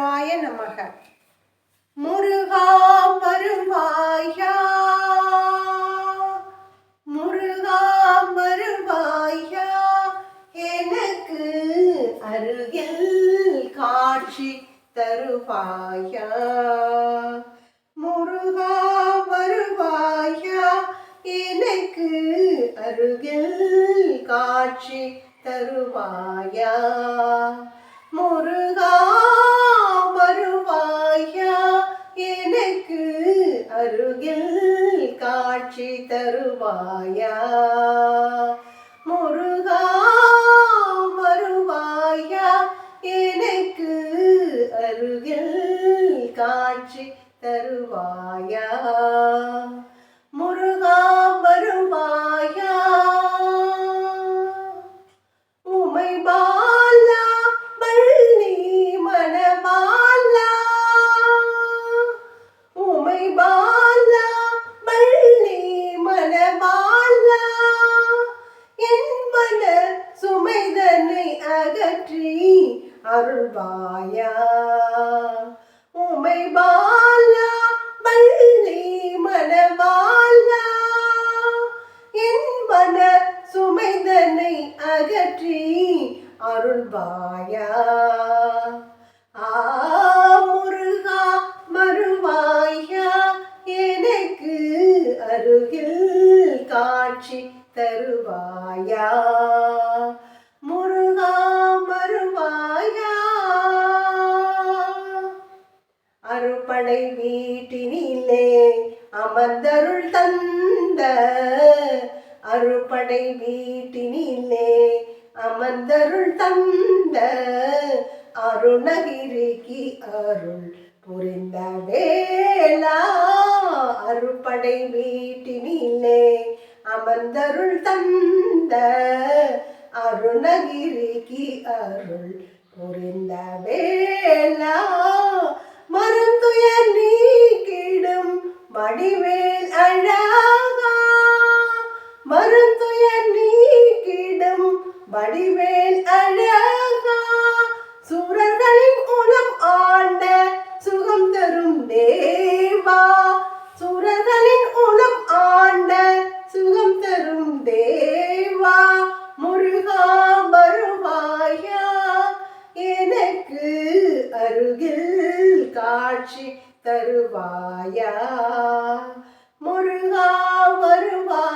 சிவாய நமக முருகா வருவாயா முருகா வருவாயா எனக்கு அருகில் காட்சி தருவாயா முருகா வருவாயா எனக்கு அருகில் காட்சி தருவாயா முருகா காட்சி தருவாயா? முருகா வருவாயா? எனக்கு அருகில் காட்சி தருவாயா? முரு மன சுமைதனை அகற்றி அருள்வாயா? உமை பாலா பள்ளி மனவாலா என் மன சுமைதனை அகற்றி அருள்வாயா? ஆ முருகா மறுவாயா எனக்கு அருகில் காட்சி தருவாயா? முருகா மறுவாயா அருப்படை வீட்டினிலே அமர்ந்தருள் தந்த அருப்படை வீட்டினிலே அமர்ந்தருள் தந்த அருணகிரிக்கு அருள் புரிந்த வேளா. அருப்படை வீ அமர்ந்தருள் தந்த அருணகிரிக்கு அருள் புரிந்த வேலா மருந்துயர் நீக்கிடும் வடிவேல் அழகா. மருந்துயர் நீக்கிடும் வடிவேல் அருகில் காட்சி தருவாயா? முருகா வருவா